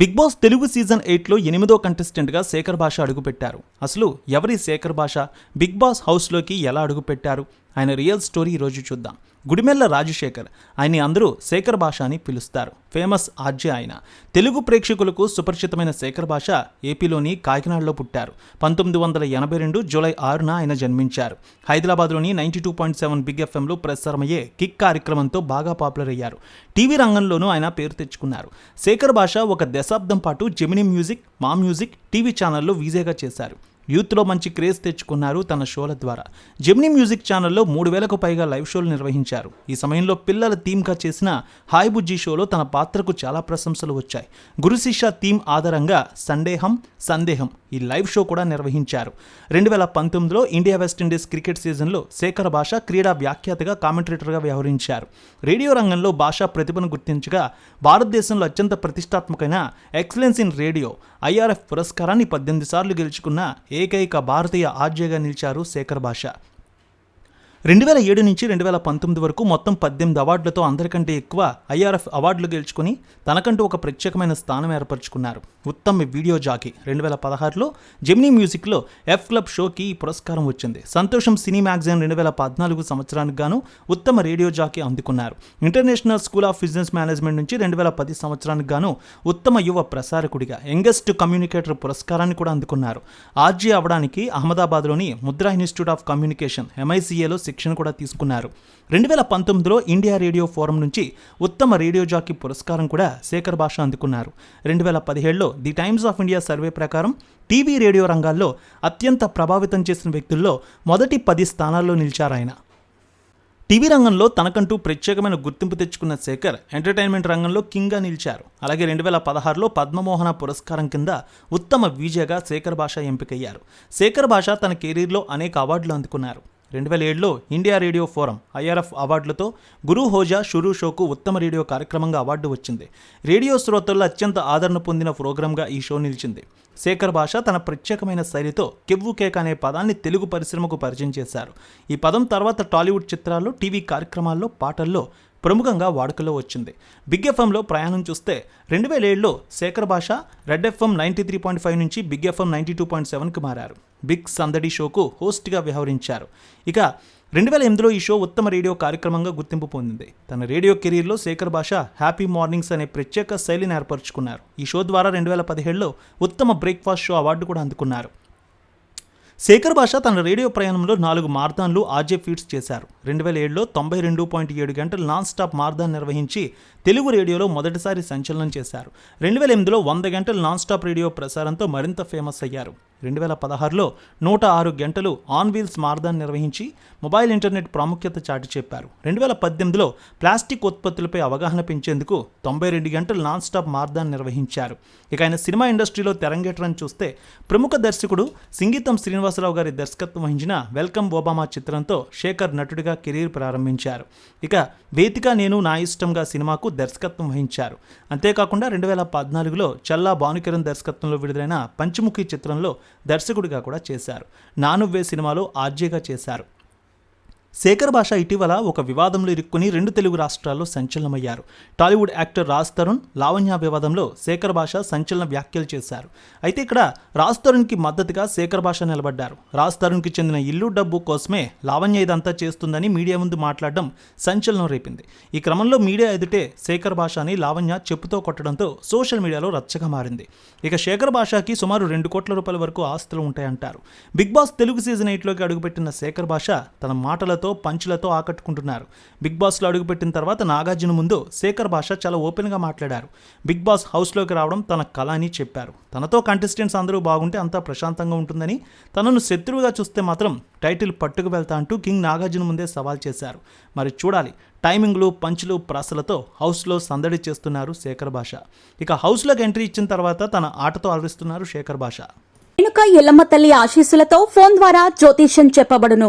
Big boss Telugu season ఎయిట్లో ఎనిమిదో కంటెస్టెంట్గా శేఖర్ భాష అడుగుపెట్టారు. అసలు ఎవరి శేఖర్ భాష? బిగ్ బాస్ హౌస్లోకి ఎలా అడుగుపెట్టారు? ఆయన రియల్ స్టోరీ ఈరోజు చూద్దాం. గుడిమెల్ల రాజశేఖర్ ఆయన్ని అందరూ శేఖర్ భాష అని పిలుస్తారు. ఫేమస్ ఆర్జే ఆయన. తెలుగు ప్రేక్షకులకు సుపరిచితమైన శేఖర్ భాష ఏపీలోని కాకినాడలో పుట్టారు. పంతొమ్మిది వందల ఎనభై రెండు జూలై ఆరున ఆయన జన్మించారు. హైదరాబాద్లోని ninety two point seven big ఎఫ్ఎంలో ప్రసారమయ్యే కిక్ కార్యక్రమంతో బాగా పాపులర్ అయ్యారు. టీవీ రంగంలోనూ ఆయన పేరు తెచ్చుకున్నారు. శేఖర్ భాష ఒక దశాబ్దం పాటు Gemini music Maa music TV ఛానల్లో వీజేగా చేశారు. యూత్లో మంచి క్రేజ్ తెచ్చుకున్నారు తన షోల ద్వారా. జెమ్నీ మ్యూజిక్ ఛానల్లో మూడు వేలకు పైగా లైవ్ షోలు నిర్వహించారు. ఈ సమయంలో పిల్లల థీమ్గా చేసిన హాయ్ బుజ్జి షోలో తన పాత్రకు చాలా ప్రశంసలు వచ్చాయి. గురుశిష్య థీమ్ ఆధారంగా సందేహం సందేహం ఈ లైవ్ షో కూడా నిర్వహించారు. రెండు వేల పంతొమ్మిదిలో ఇండియా వెస్టిండీస్ క్రికెట్ సీజన్లో శేఖర్ భాష క్రీడా వ్యాఖ్యాతగా కామెంటేటర్గా వ్యవహరించారు. రేడియో రంగంలో భాషా ప్రతిభను గుర్తించగా భారతదేశంలో అత్యంత ప్రతిష్టాత్మకమైన ఎక్సలెన్స్ ఇన్ రేడియో ఐఆర్ఎఫ్ పురస్కారాన్ని పద్దెనిమిది సార్లు గెలుచుకున్న ఏకైక భారతీయ ఆర్జేగా నిలిచారు శేఖర్ భాష రెండు వేల ఏడు నుంచి రెండు వేల పంతొమ్మిది వరకు మొత్తం పద్దెనిమిది అవార్డులతో అందరికంటే ఎక్కువ ఐఆర్ఎఫ్ అవార్డులు గెలుచుకుని తనకంటూ ఒక ప్రత్యేకమైన స్థానం ఏర్పరచుకున్నారు. ఉత్తమ వీడియో జాకీ రెండు వేల పదహారులో జెమినీ మ్యూజిక్లో ఎఫ్ క్లబ్ షోకి ఈ పురస్కారం వచ్చింది. సంతోషం సినీ మ్యాగజైన్ రెండు వేల పద్నాలుగు సంవత్సరానికి గాను ఉత్తమ రేడియో జాకీ అందుకున్నారు. International School of Business Management నుంచి రెండు వేల పది సంవత్సరానికి గాను ఉత్తమ యువ ప్రసారకుడిగా యంగెస్ట్ కమ్యూనికేటర్ పురస్కారాన్ని కూడా అందుకున్నారు. ఆర్జీ అవడానికి అహ్మదాబాద్లోని ముద్రా ఇన్స్టిట్యూట్ ఆఫ్ కమ్యూనికేషన్ ఎంఐసిఏలో శిక్షణ కూడా తీసుకున్నారు. రెండు వేల పంతొమ్మిదిలో ఇండియా రేడియో ఫోరం నుంచి ఉత్తమ రేడియో జాకీ పురస్కారం కూడా శేఖర్ భాష అందుకున్నారు. రెండు వేల పదిహేడులో the Times of India survey ప్రకారం టీవీ రేడియో రంగాల్లో అత్యంత ప్రభావితం చేసిన వ్యక్తుల్లో మొదటి పది స్థానాల్లో నిలిచారాయన టీవీ రంగంలో తనకంటూ ప్రత్యేకమైన గుర్తింపు తెచ్చుకున్న శేఖర్ ఎంటర్టైన్మెంట్ రంగంలో కింగ్గా నిలిచారు. అలాగే రెండు వేల పదహారులో పద్మమోహన పురస్కారం కింద ఉత్తమ విజయగా శేఖర్ భాష ఎంపికయ్యారు. శేఖర్ భాష తన కెరీర్లో అనేక అవార్డులు అందుకున్నారు. రెండు వేల ఏడులో ఇండియా రేడియో ఫోరం ఐఆర్ఎఫ్ అవార్డులతో గురు హోజా షురూ షోకు ఉత్తమ రేడియో కార్యక్రమంగా అవార్డు వచ్చింది. రేడియో శ్రోతల్లో అత్యంత ఆదరణ పొందిన ప్రోగ్రాంగా ఈ షో నిలిచింది. శేఖర్ భాష తన ప్రత్యేకమైన శైలితో కెవ్వు కేక్ అనే పదాన్ని తెలుగు పరిశ్రమకు పరిచయం చేశారు. ఈ పదం తర్వాత టాలీవుడ్ చిత్రాల్లో టీవీ కార్యక్రమాల్లో పాటల్లో ప్రముఖంగా వాడుకలో వచ్చింది. బిగ్ ఎఫ్ఎంలో ప్రయాణం చూస్తే రెండు వేల ఏడులో Shekhar Basha Red FM ninety three point five నుంచి Big FM ninety two point సెవెన్కి మారారు. బిగ్ సందడి షోకు హోస్ట్గా వ్యవహరించారు. ఇక రెండు వేల ఎనిమిదిలో ఈ షో ఉత్తమ రేడియో కార్యక్రమంగా గుర్తింపు పొందింది. తన రేడియో కెరీర్లో శేఖర్ భాష హ్యాపీ మార్నింగ్స్ అనే ప్రత్యేక శైలిని ఏర్పరచుకున్నారు. ఈ షో ద్వారా రెండు వేల పదిహేడులో ఉత్తమ బ్రేక్ఫాస్ట్ షో అవార్డు కూడా అందుకున్నారు. శేఖర్ భాష తన రేడియో ప్రయాణంలో నాలుగు మార్దాన్లు ఆర్జే ఫీడ్స్ చేశారు. రెండు వేల ఏడులో తొంభై రెండు పాయింట్ ఏడు గంటలు నాన్ స్టాప్ మార్దాన్ నిర్వహించి తెలుగు రేడియోలో మొదటిసారి సంచలనం చేశారు. రెండు వేల ఎనిమిదిలో వంద గంటలు నాన్ స్టాప్ రేడియో ప్రసారంతో మరింత ఫేమస్ అయ్యారు. రెండు వేల పదహారులో నూట ఆరు గంటలు ఆన్ వీల్స్ మార్దాన్ నిర్వహించి మొబైల్ ఇంటర్నెట్ ప్రాముఖ్యత చాటి చెప్పారు. రెండు వేల పద్దెనిమిదిలో ప్లాస్టిక్ ఉత్పత్తులపై అవగాహన పెంచేందుకు తొంభై రెండు గంటలు నాన్ స్టాప్ మార్దాన్ నిర్వహించారు. ఇక ఆయన సినిమా ఇండస్ట్రీలో తెరంగేట్రని చూస్తే ప్రముఖ దర్శకుడు సింగీతం శ్రీనివాసరావు గారి దర్శకత్వం వహించిన వెల్కమ్ ఒబామా చిత్రంతో శేఖర్ నటుడిగా కెరీర్ ప్రారంభించారు. ఇక వేదిక నేను నా ఇష్టంగా సినిమాకు దర్శకత్వం వహించారు. అంతేకాకుండా రెండు వేల పద్నాలుగులో చల్లా భానుకిరణ్ దర్శకత్వంలో విడుదలైన పంచముఖి చిత్రంలో దర్శకుడిగా కూడా చేశారు. నానువ్వే సినిమాలో ఆర్జేగా చేశారు. శేఖర్ భాష ఇటీవల ఒక వివాదంలో ఇరుక్కుని రెండు తెలుగు రాష్ట్రాల్లో సంచలనమయ్యారు. టాలీవుడ్ యాక్టర్ రాజ్ తరుణ్ లావణ్య వివాదంలో శేఖర్ భాష సంచలన వ్యాఖ్యలు చేశారు. అయితే ఇక్కడ రాజ్ తరుణ్కి మద్దతుగా శేఖర్ భాష నిలబడ్డారు. రాజ్ తరుణ్కి చెందిన ఇల్లు డబ్బు కోసమే లావణ్య ఇదంతా చేస్తుందని మీడియా ముందు మాట్లాడడం సంచలనం రేపింది. ఈ క్రమంలో మీడియా ఎదుటే శేఖర్ భాషని లావణ్య చెప్పుతో కొట్టడంతో సోషల్ మీడియాలో రచ్చగా మారింది. ఇక శేఖర్ భాషకి సుమారు రెండు కోట్ల రూపాయల వరకు ఆస్తులు ఉంటాయంటారు. బిగ్ బాస్ తెలుగు సీజన్ ఎయిట్లోకి అడుగుపెట్టిన శేఖర్ భాష తన మాటలతో పంచులతో ఆకట్టుకుంటున్నారు. బిగ్ బాస్లో అడుగుపెట్టిన తర్వాత నాగార్జున ముందు శేఖర్ భాష చాలా ఓపెన్గా మాట్లాడారు. బిగ్ బాస్ హౌస్లోకి రావడం తన కళ అని చెప్పారు. తనతో కంటెస్టెంట్స్ అందరూ బాగుంటే అంతా ప్రశాంతంగా ఉంటుందని తనను శత్రువుగా చూస్తే మాత్రం టైటిల్ పట్టుకు వెళ్తా అంటూ కింగ్ నాగార్జున ముందే సవాల్ చేశారు. మరి చూడాలి టైమింగ్లు పంచులు ప్రాసలతో హౌస్లో సందడి చేస్తున్నారు శేఖర్ భాష. ఇక హౌస్లోకి ఎంట్రీ ఇచ్చిన తర్వాత తన ఆటతో అలరిస్తున్నారు శేఖర్ భాష. రేణుక ఎల్లమ్మ తల్లి ఆశీస్సులతో ఫోన్ ద్వారా జ్యోతిష్యం చెప్పబడును.